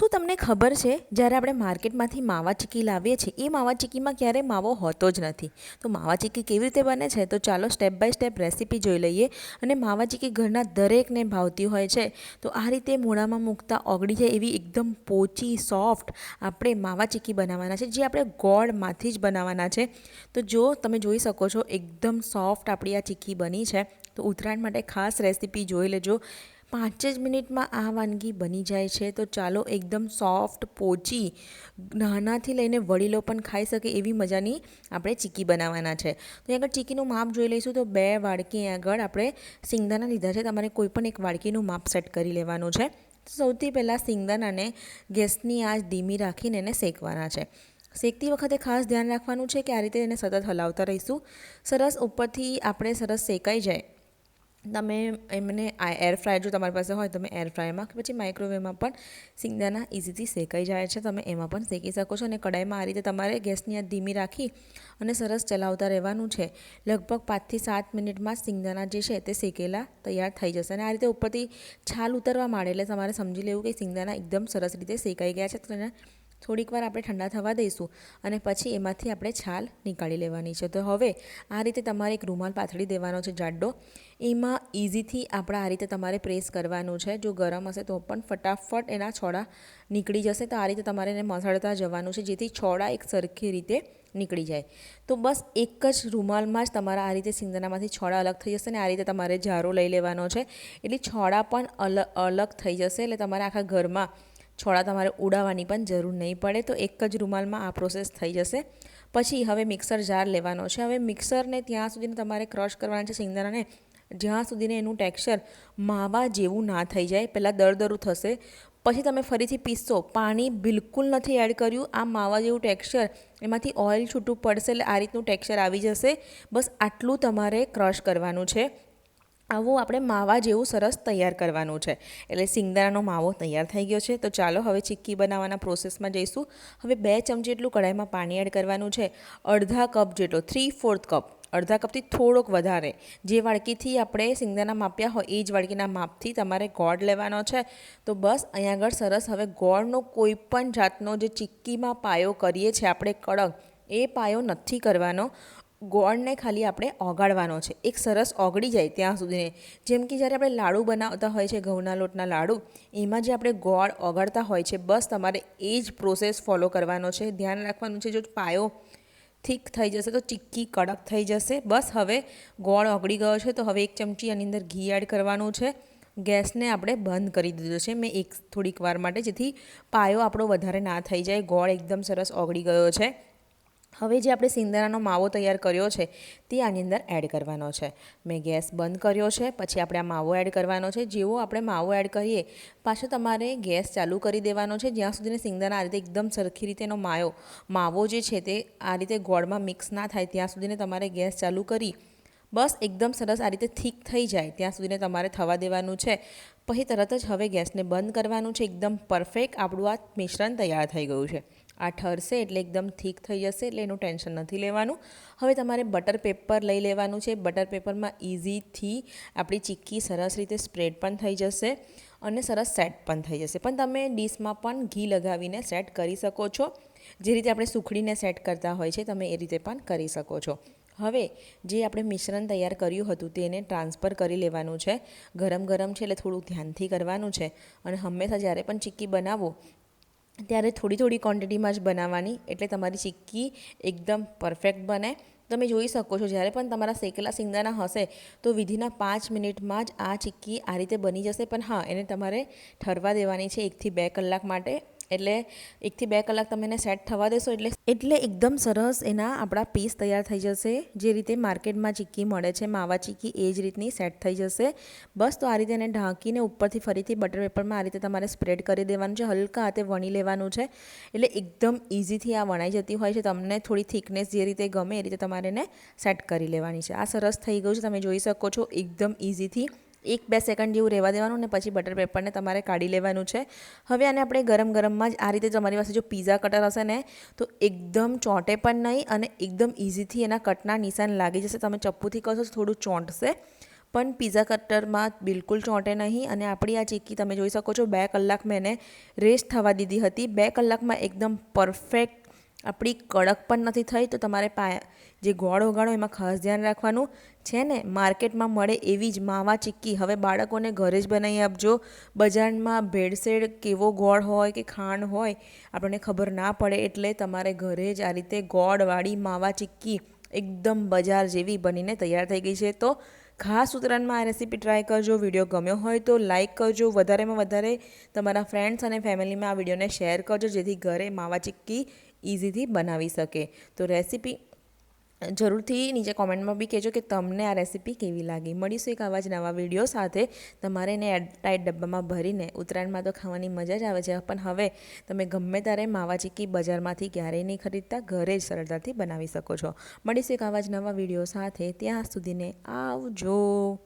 શું તમને ખબર છે? જ્યારે આપણે માર્કેટમાંથી માવા ચીકી લાવીએ છીએ, એ માવા ચીકીમાં ક્યારેય માવો હોતો જ નથી. તો માવા ચીકી કેવી રીતે બને છે? તો ચાલો સ્ટેપ બાય સ્ટેપ રેસીપી જોઈ લઈએ. અને માવા ચીકી ઘરના દરેકને ભાવતી હોય છે. તો આ રીતે મોઢામાં મૂકતા ઓગળી જાય એવી એકદમ પોચી સોફ્ટ આપણે માવા ચીકી બનાવવાના છે, જે આપણે ગોળમાંથી જ બનાવવાના છે. તો જો તમે જોઈ શકો છો, એકદમ સોફ્ટ આપણી આ ચીકી બની છે. તો ઉત્તરાયણ માટે ખાસ રેસીપી જોઈ લેજો. પાંચ જ મિનિટમાં આ વાનગી બની જાય છે. તો ચાલો એકદમ સોફ્ટ, પોચી, નાનાથી લઈને વડીલો પણ ખાઈ શકે એવી મજાની આપણે ચીકી બનાવવાના છે. તો આગળ ચીકીનું માપ જોઈ લઈશું. તો બે વાડકી આગળ આપણે સિંગદાણા લીધા છે. તમારે કોઈ પણ એક વાડકીનું માપ સેટ કરી લેવાનું છે. સૌથી પહેલાં સિંગદાનાને ગેસની આંચ ધીમી રાખીને એને શેકવાના છે. શેકતી વખતે ખાસ ધ્યાન રાખવાનું છે કે આ રીતે એને સતત હલાવતા રહીશું. સરસ ઉપરથી આપણે સરસ શેકાઈ જાય. તમે એમને આ એર ફ્રાય જો તમારી પાસે હોય, તમે એર ફ્રાયમાં કે પછી માઇક્રોવેવમાં પણ સિંગદાણા ઇઝીથી શેકાઈ જાય છે. તમે એમાં પણ શેકી શકો છો અને કડાઈમાં આ રીતે તમારે ગેસની આ ધીમી રાખી અને સરસ ચલાવતા રહેવાનું છે. લગભગ પાંચથી સાત મિનિટમાં સિંગદાણા જે છે તે શેકેલા તૈયાર થઈ જશે અને આ રીતે ઉપરથી છાલ ઉતરવા માંડે એટલે તમારે સમજી લેવું કે સિંગદાણા એકદમ સરસ રીતે શેકાઈ ગયા છે. તો એને થોડીક વાર આપણે ઠંડા થવા દઈશું અને પછી એમાંથી આપણે છાલ નીકાળી લેવાની છે. તો હવે આ રીતે તમારે એક રૂમાલ પાથળી દેવાનો છે જાડો. એમાં ઇઝીથી આપણે આ રીતે તમારે પ્રેસ કરવાનું છે. જો ગરમ હશે તો પણ ફટાફટ એના છોડા નીકળી જશે. તો આ રીતે તમારે એને મસળતા જવાનું છે જેથી છોડા એક સરખી રીતે નીકળી જાય. તો બસ એક જ રૂમાલમાં જ તમારા આ રીતે સિંદનામાંથી છોડા અલગ થઈ જશે ને આ રીતે તમારે ઝારો લઈ લેવાનો છે. એટલે છોડા પણ અલગ અલગ થઈ જશે. એટલે તમારે આખા ઘરમાં છોડા તમારે ઉડાવવાની પણ જરૂર નહીં પડે. તો એક જ રૂમાલમાં આ પ્રોસેસ થઈ જશે. પછી હવે મિક્સર જાર લેવાનો છે. હવે મિક્સરને ત્યાં સુધીને તમારે ક્રશ કરવાના છે સિંગદાણાને જ્યાં સુધીને એનું ટેક્સચર માવા જેવું ના થઈ જાય. પહેલાં દરદરું થશે. પછી તમે ફરીથી પીસશો પાણી બિલકુલ નથી એડ કર્યું. આ માવા જેવું ટેક્સચર એમાંથી ઓઇલ છૂટું પડશે એટલે આ રીતનું ટેક્સચર આવી જશે. બસ આટલું તમારે ક્રશ કરવાનું છે. આવું આપણે માવા જેવું સરસ તૈયાર કરવાનું છે. એટલે સિંગદાણાનો માવો તૈયાર થઈ ગયો છે. તો ચાલો હવે ચીક્કી બનાવવાના પ્રોસેસમાં જઈશું. હવે બે ચમચી એટલું કઢાઈમાં પાણી એડ કરવાનું છે. અડધા કપ જેટલો થ્રી ફોર્થ કપ અડધા કપથી થોડોક વધારે. જે વાડકીથી આપણે સિંગદાણા માપ્યા હોય, એ જ વાડકીના માપથી તમારે ગોળ લેવાનો છે. તો બસ, અહીંયા આગળ સરસ હવે ગોળનો કોઈ પણ જાતનો જે ચીક્કીમાં પાયો કરીએ છીએ આપણે કડક, એ પાયો નથી કરવાનો. ગોળને ખાલી આપણે ઓગાળવાનો છે. એક સરસ ઓગળી જાય ત્યાં સુધીને. જેમ કે જ્યારે આપણે લાડુ બનાવતા હોય છે, ઘઉંના લોટના લાડુ, એમાં જે આપણે ગોળ ઓગાળતા હોય છે, બસ તમારે એ જ પ્રોસેસ ફોલો કરવાનો છે. ધ્યાન રાખવાનું છે, જો પાયો થીક થઈ જશે તો ચીક્કી, કડક થઈ જશે. બસ હવે ગોળ ઓગળી ગયો છે, તો હવે એક ચમચી આની અંદર ઘી એડ કરવાનું છે. ગેસને આપણે બંધ કરી દીધો છે. મેં એક થોડીક વાર માટે, જેથી પાયો આપણો વધારે ના થઈ જાય. ગોળ એકદમ સરસ ઓગળી ગયો છે. હવે જે આપણે સિંગદાણાનો માવો તૈયાર કર્યો છે, તે આની અંદર એડ કરવાનો છે. મેં ગેસ બંધ કર્યો છે, પછી આપણે આ માવો એડ કરવાનો છે. જેવો આપણે માવો એડ કરીએ, પાછો તમારે ગેસ ચાલુ કરી દેવાનો છે. જ્યાં સુધીને સિંગદાણા આ રીતે એકદમ સરખી રીતેનો માયો, માવો જે છે તે આ રીતે ગોળમાં મિક્સ ના થાય, ત્યાં સુધીને તમારે ગેસ ચાલુ કરી, બસ એકદમ સરસ આ રીતે થીક થઈ જાય, ત્યાં સુધીને તમારે થવા દેવાનું છે. પછી તરત જ હવે ગેસને બંધ કરવાનું છે. એકદમ પરફેક્ટ આપણું આ મિશ્રણ તૈયાર થઈ ગયું છે. આ ઠરશે એટલે એકદમ થીક થઈ જશે એટલે એનું ટેન્શન નથી લેવાનું. હવે તમારે બટર પેપર લઈ લેવાનું છે. બટર પેપરમાં ઇઝીથી આપણી ચીક્કી સરસ રીતે સ્પ્રેડ પણ થઈ જશે અને સરસ સેટ પણ થઈ જશે. પણ તમે ડીશમાં પણ ઘી લગાવીને સેટ કરી શકો છો. જે રીતે આપણે સુખડીને સેટ કરતા હોય છે, તમે એ રીતે પણ કરી શકો છો. હવે જે આપણે મિશ્રણ તૈયાર કર્યું હતું, તેને ટ્રાન્સફર કરી લેવાનું છે. ગરમ ગરમ છે એટલે થોડું ધ્યાનથી કરવાનું છે. અને હંમેશા જ્યારે પણ ચીક્કી બનાવો ત્યારે થોડી થોડી ક્વોન્ટિટીમાં જ બનાવવાની, એટલે તમારી ચીક્કી એકદમ પરફેક્ટ બને. તમે જોઈ શકો છો, જ્યારે પણ તમારા શેકેલા સિંગદાણા હશે, તો વિધિના પાંચ મિનિટમાં જ આ ચીક્કી આ રીતે બની જશે. પણ હા, એને તમારે ઠરવા દેવાની છે એકથી બે કલાક માટે. એટલે એકથી બે કલાક તમે એને સેટ થવા દેશો એટલે એટલે એકદમ સરસ એના આપણા પીસ તૈયાર થઈ જશે. જે રીતે માર્કેટમાં ચીક્કી મળે છે, માવા ચીક્કી, એ જ રીતની સેટ થઈ જશે. બસ તો આ રીતે એને ઢાંકીને ઉપરથી ફરીથી બટર પેપરમાં આ રીતે તમારે સ્પ્રેડ કરી દેવાનું છે. હલકા હાથે વણી લેવાનું છે. એટલે એકદમ ઇઝીથી આ વણાઈ જતી હોય છે. તમને થોડી થિકનેસ જે રીતે ગમે એ રીતે તમારે એને સેટ કરી લેવાની છે. આ સરસ થઈ ગયું છે. તમે જોઈ શકો છો. એકદમ ઇઝીથી એક બે સેકન્ડ જેવું રહેવા દેવાનું ને પછી બટર પેપરને તમારે કાઢી લેવાનું છે. હવે આને આપણે ગરમ ગરમમાં જ આ રીતે તમારી પાસે જો પીઝા કટર હશે ને, તો એકદમ ચોંટે પણ નહીં અને એકદમ ઇઝીથી એના કટના નિશાન લાગી જશે. તમે ચપ્પુથી કરશો તો થોડું ચોંટશે, પણ પીઝા કટરમાં બિલકુલ ચોંટે નહીં અને આપણી આ ચીક્કી તમે જોઈ શકો છો, બે કલાક મેં એને રેસ્ટ થવા દીધી હતી. બે કલાકમાં એકદમ પરફેક્ટ આપણી કડક પણ નથી થઈ, તો તમારે પા જે ગોળ ઓગાળો એમાં ખાસ ધ્યાન રાખવાનું. છે ને, માર્કેટમાં મળે એવી જ માવા ચીક્કી. હવે બાળકોને ઘરે જ બનાવી આપજો. બજારમાં ભેળસેળ કેવો ગોળ હોય કે ખાંડ હોય, આપણને ખબર ના પડે એટલે તમારે ઘરે જ આ રીતે ગોળવાળી માવા ચીક્કી એકદમ બજાર જેવી બનીને તૈયાર થઈ ગઈ છે. તો ખાસ ઉત્તરાયણમાં આ રેસીપી ટ્રાય કરજો. વીડિયો ગમ્યો હોય તો લાઇક કરજો. વધારેમાં વધારે તમારા ફ્રેન્ડ્સ અને ફેમિલીમાં આ વિડીયોને શેર કરજો, જેથી ઘરે માવા ચીક્કી ઇઝીથી બનાવી શકે. તો રેસીપી જરૂરથી નીચે કોમેન્ટમાં બી કહેજો કે તમને આ રેસીપી કેવી લાગી. મળીશું એક આવા જ નવા વીડિયો સાથે. તમારે એને એરટાઈટ ડબ્બામાં ભરીને ઉત્તરાયણમાં તો ખાવાની મજા જ આવે છે. પણ હવે તમે ગમે ત્યારે માવા ચીકી બજારમાંથી ક્યારેય નહીં ખરીદતા, ઘરે જ સરળતાથી બનાવી શકો છો. મળીશું એક આવા જ નવા વીડિયો સાથે. ત્યાં સુધીને આવજો.